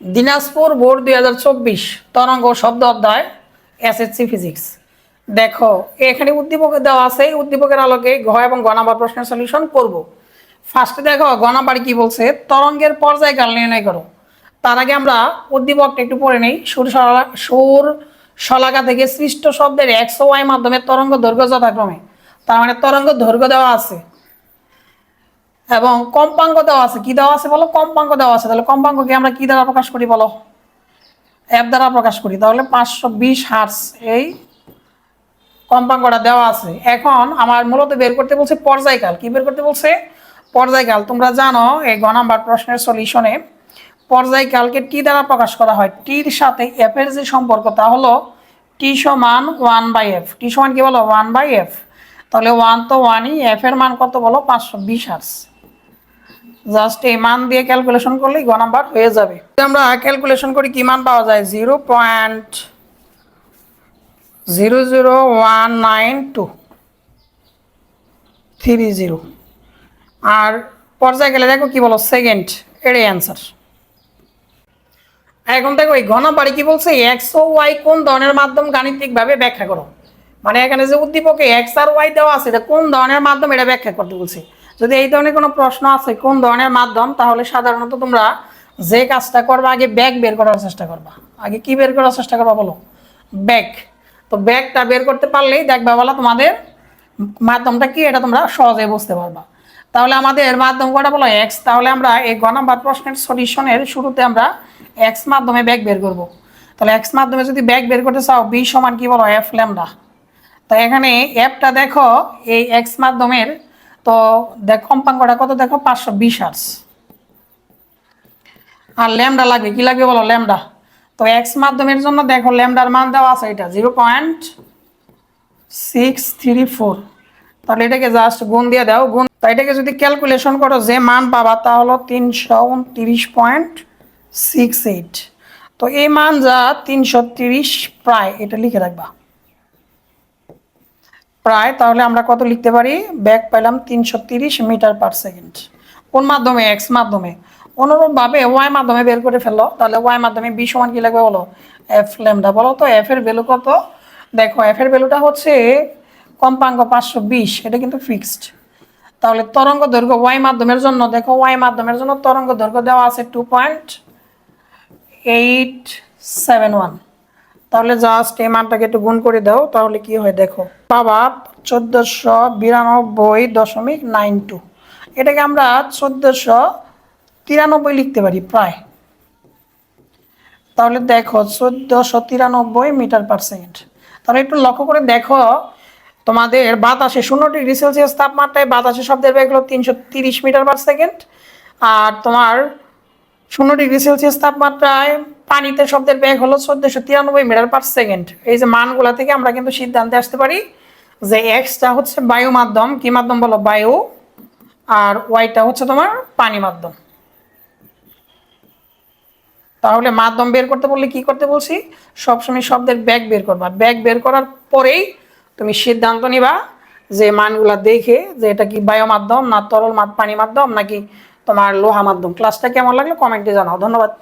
Dinajpur board দুই হাজার চব্বিশ, তরঙ্গ শব্দ অধ্যায় এসএসসি ফিজিক্স দেখো, এখানে উদ্দীপক দেওয়া আছে উদ্দীপকের আলোকে ঘ এবং গ নাম্বার প্রশ্নের সলিউশন করব। ফার্স্টে দেখো, গ নাম্বার কি বলছে? তরঙ্গের পর্যায়কাল নির্ণয় করো। তার আগে আমরা উদ্দীপকটা একটু পড়ে নেই। সুর সুর শলাকা থেকে সৃষ্ট শব্দের এক্স ওয়াই মাধ্যমে তরঙ্গ দৈর্ঘ্য যথাক্রমে। তার মানে তরঙ্গ দৈর্ঘ্য দেওয়া আছে। এবং কম্পাঙ্ক দেওয়া আছে, কি দেওয়া আছে বলো? কম্পাঙ্ক দেওয়া আছে। তাহলে কম্পাঙ্ককে আমরা কি দ্বারা প্রকাশ করি বলো? অ্যাপ দ্বারা প্রকাশ করি। তাহলে পাঁচশো বিশ হার্স এই কম্পাঙ্কটা দেওয়া আছে। এখন আমার মূলত বের করতে বলছে পর্যায়কাল। কি বের করতে বলছে? পর্যায়কাল। তোমরা জানো, এই গ নাম্বার প্রশ্নের সলিউশনে পর্যায়কালকে টি দ্বারা প্রকাশ করা হয়। টির সাথে এফের যে সম্পর্ক, তা হলো টি সমান ওয়ান বাই এফ টি সমান কি বলো? ওয়ান বাই এফ তাহলে ওয়ান তো ওয়ানই এফ এর মান কত বলো? পাঁচশো বিশ হার্স জাস্ট এই মান দিয়ে ক্যালকুলেশন করলেই গ নাম্বার হয়ে যাবে। আমরা ক্যালকুলেশন করি, কি মান পাওয়া যায়? জিরো পয়েন্ট জিরো আর পর্যায়ে গেলে দেখো কি বলো? সেকেন্ড এটাই অ্যান্সার এখন দেখো এই ঘন বাড়ি কি বলছে? এক্স ও ওয়াই কোন ধরনের মাধ্যম গাণিতিকভাবে ব্যাখ্যা করো? মানে এখানে যে উদ্দীপকে এক্স আর ওয়াই দেওয়া আছে, এটা কোন ধরনের মাধ্যম এটা ব্যাখ্যা করতে বলছে? যদি এই ধরনের কোনো প্রশ্ন আছে কোন ধরনের মাধ্যম, তাহলে সাধারণত তোমরা যে কাজটা করবা, আগে ব্যাগ বের করার চেষ্টা করবা। আগে কি বের করার চেষ্টা করবা বলো? ব্যাগ তো ব্যাগটা বের করতে পারলেই দেখবা বলা তোমাদের মাধ্যমটা কি, এটা তোমরা সহজে বুঝতে পারবা। তাহলে আমাদের মাধ্যম কটা বলো? এক্স তাহলে আমরা এই গ নাম্বার প্রশ্নের সলিউশনের শুরুতে আমরা এক্স মাধ্যমে ব্যাগ বের করব। তাহলে এক্স মাধ্যমে যদি ব্যাগ বের করতে চাও বি সমান কি বলো? এফ ল্যামডা তো এখানে অ্যাপটা দেখো, এই এক্স মাধ্যমের তো দেখ কম্পাঙ্কটা কত? দেখো, পাঁচশো বিশ আর্স আর ল্যামডা লাগবে কি লাগবে বলো? ল্যামডা তো এক্স মাধ্যমের জন্য দেখো ল্যামডার মান দেওয়া আছে এটা zero point six three four তাহলে এটাকে জাস্ট গুণ দিয়ে দাও, গুণ তো এটাকে যদি ক্যালকুলেশন করো, যে মান পাবা, তা হলো তিনশো উনত্রিশ পয়েন্ট সিক্স এইট তো এই মান যা তিনশো তিরিশ প্রায়, এটা লিখে রাখবা। প্রায়, তাহলে আমরা কত লিখতে পারি? ব্যাগ পেলাম তিনশো মিটার পার সেকেন্ড। কোন মাধ্যমে? এক্স মাধ্যমে। অনুরূপভাবে ওয়াই মাধ্যমে বের করে ফেলল তাহলে ওয়াই মাধ্যমে বি সমান কি লাগবে বলো? এফ ল্যামডা বলো তো এফ এর ভ্যালু কত? দেখো এফ এর ভ্যালুটা হচ্ছে কম্পাঙ্ক পাঁচশো বিশ। এটা কিন্তু ফিক্সড তাহলে তরঙ্গ দৈর্ঘ্য ওয়াই মাধ্যমের জন্য, দেখো ওয়াই মাধ্যমের জন্য তরঙ্গ দৈর্ঘ্য দেওয়া আছে two point eight seven one তাহলে জাস্ট এই মানটাকে একটু গুণ করে দাও, তাহলে কি হয় দেখো। বাবা, চোদ্দোশো বিরানব্বই দশমিক নাইন টু এটাকে আমরা চোদ্দোশো তিরানব্বই লিখতে পারি প্রায়। তাহলে দেখো, চোদ্দোশো তিরানব্বই মিটার পার সেকেন্ড তাহলে একটু লক্ষ্য করে দেখো, তোমাদের বাতাসে শূন্য ডিগ্রি সেলসিয়াস তাপমাত্রায় বাতাসে শব্দের বেগ হলো তিনশো তিরিশ মিটার পার সেকেন্ড আর তোমার শূন্য ডিগ্রি সেলসিয়াস তাপমাত্রায় পানিতে শব্দের বেগ হলো চোদ্দশো তিরানব্বই মিটার পার সেকেন্ড এই যে মানগুলা থেকে আমরা কিন্তু সিদ্ধান্তে আসতে পারি যে এক্সটা হচ্ছে বায়ু মাধ্যম কি মাধ্যম বলো? বায়ু। আর ওয়াইটা হচ্ছে তোমার পানি মাধ্যম। তাহলে মাধ্যম বের করতে বললে কি করতে বলছি? সবসময় শব্দের ব্যাগ বের করবা। ব্যাগ বের করার পরেই তুমি সিদ্ধান্ত নিবা যে মানগুলা দেখে যে এটা কি বায়ু মাধ্যম না তরল পানি মাধ্যম নাকি তোমার লোহা মাধ্যম। ক্লাসটা কেমন লাগল? কমেন্টে জানাও। ধন্যবাদ।